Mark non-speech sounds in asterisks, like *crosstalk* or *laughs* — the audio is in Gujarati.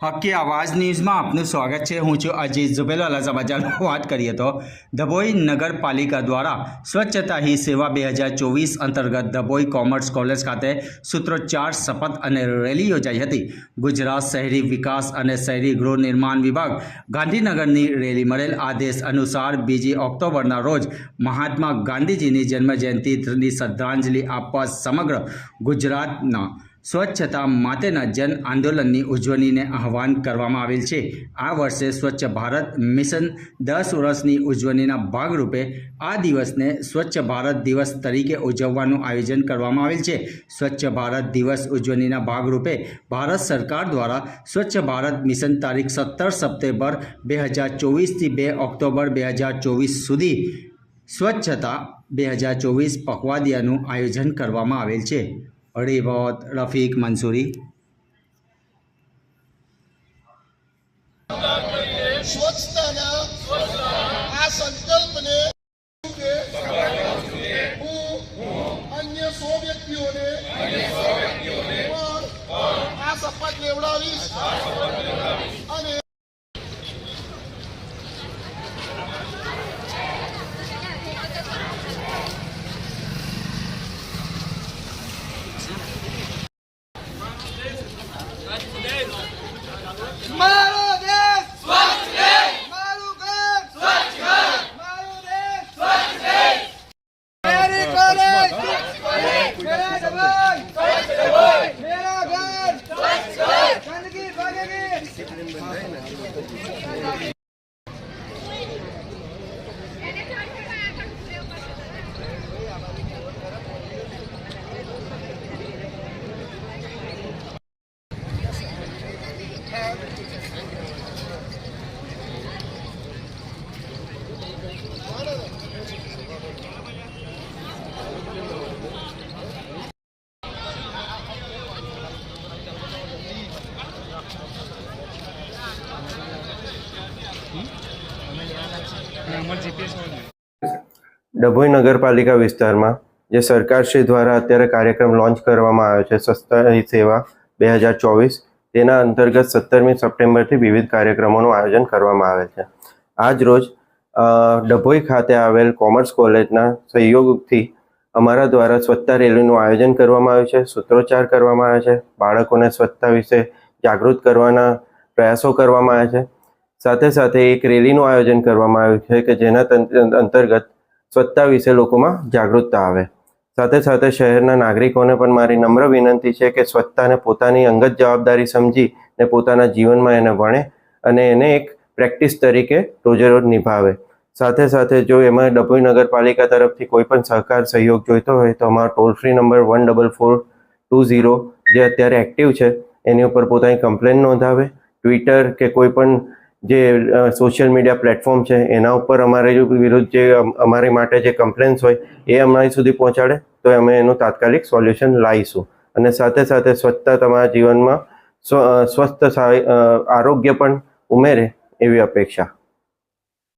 હકી આવાજ ન્યૂઝમાં આપનું સ્વાગત છે. હું છું અજીત ઝુબેલ. સમાચારમાં *laughs* વાત કરીએ તો ધબોઈ નગરપાલિકા દ્વારા સ્વચ્છતા હી સેવા બે હજાર ચોવીસ અંતર્ગત ધબોઈ કોમર્સ કોલેજ ખાતે સૂત્રોચ્ચાર, શપથ અને રેલી યોજાઈ હતી. ગુજરાત શહેરી વિકાસ અને શહેરી ગૃહ નિર્માણ વિભાગ ગાંધીનગરની રેલી મળેલ આદેશ અનુસાર બીજી ઓક્ટોબરના રોજ મહાત્મા ગાંધીજીની જન્મજયંતિની શ્રદ્ધાંજલિ આપવા સમગ્ર ગુજરાતના સ્વચ્છતા માટેના જન આંદોલનની ઉજવણીને આહવાન કરવામાં આવેલ છે. આ વર્ષે સ્વચ્છ ભારત મિશન દસ વર્ષની ઉજવણીના ભાગરૂપે આ દિવસને સ્વચ્છ ભારત દિવસ તરીકે ઉજવવાનું આયોજન કરવામાં આવેલ છે. સ્વચ્છ ભારત દિવસ ઉજવણીના ભાગરૂપે ભારત સરકાર દ્વારા સ્વચ્છ ભારત મિશન તારીખ સત્તર સપ્ટેમ્બર બે હજાર ચોવીસથી બે ઓક્ટોબર બે હજાર ચોવીસ સુધી સ્વચ્છતા બે હજાર ચોવીસ પખવાડિયાનું આયોજન કરવામાં આવેલ છે. રિવોત રફીક મંસૂરી સ્વચ્છતાના આ સંકલ્પને હું અન્ય સો વ્યક્તિઓને આ શપથ લેવડાવીશ અને મારો દેશ સ્વચ્છ દેશ મારું ઘર સ્વચ્છ ઘર મારો દેશ સ્વચ્છ દેશ મેરી કોલેજ મેરા ડબલ સ્વચ્છ ડબલ મેરા ઘર સ્વચ્છ ઘર ગંદકી ભાગેગી ડભોઈ નગરપાલિકા વિસ્તારમાં, જે સરકારશ્રી દ્વારા અત્યારે કાર્યક્રમ લોન્ચ કરવામાં આવ્યો છે સસ્તાની સેવા બે હજાર ચોવીસ, તેના અંતર્ગત સત્તરમી સપ્ટેમ્બરથી વિવિધ કાર્યક્રમોનું આયોજન કરવામાં આવે છે. આજ રોજ ડભોઈ ખાતે આવેલ કોમર્સ કોલેજના સહયોગથી અમારા દ્વારા સ્વચ્છતા રેલીનું આયોજન કરવામાં આવ્યું છે, સૂત્રોચ્ચાર કરવામાં આવે છે, બાળકોને સ્વચ્છતા વિશે જાગૃત કરવાના પ્રયાસો કરવામાં આવ્યા છે સાથે સાથે એક રેલીનું આયોજન કરવામાં આવ્યું છે કે જેના અંતર્ગત સ્વચ્છતા વિશે લોકોમાં જાગૃતતા આવે. સાથે સાથે શહેરના નાગરિકોને પણ મારી નમ્ર વિનંતી છે કે સ્વચ્છતાને પોતાની અંગત જવાબદારી સમજી ને પોતાના જીવનમાં એને વણે અને એને એક પ્રેક્ટિસ તરીકે રોજે રોજ નિભાવે. સાથે સાથે જો એમાં ડભોઈ નગરપાલિકા તરફથી કોઈ પણ સહકાર સહયોગ જોઈતો હોય તો અમારો toll free number one double four two zero જે અત્યારે એક્ટિવ છે, એની ઉપર પોતાની કમ્પ્લેન નોંધાવે. ટ્વિટર કે કોઈ પણ જે સોશિયલ મીડિયા પ્લેટફોર્મ છે, એના ઉપર અમારે જો વિરુદ્ધ જે અમારી માટે જે કમ્પ્લેન્સ હોય, એ અમારી સુધી પહોંચાડે, તો અમે એનું તાત્કાલિક સોલ્યુશન લાવીશું અને સાથે સાથે સ્વચ્છતા તમારા જીવનમાં સ્વ સ્વસ્થ આરોગ્ય પણ ઉમેરે એવી અપેક્ષા.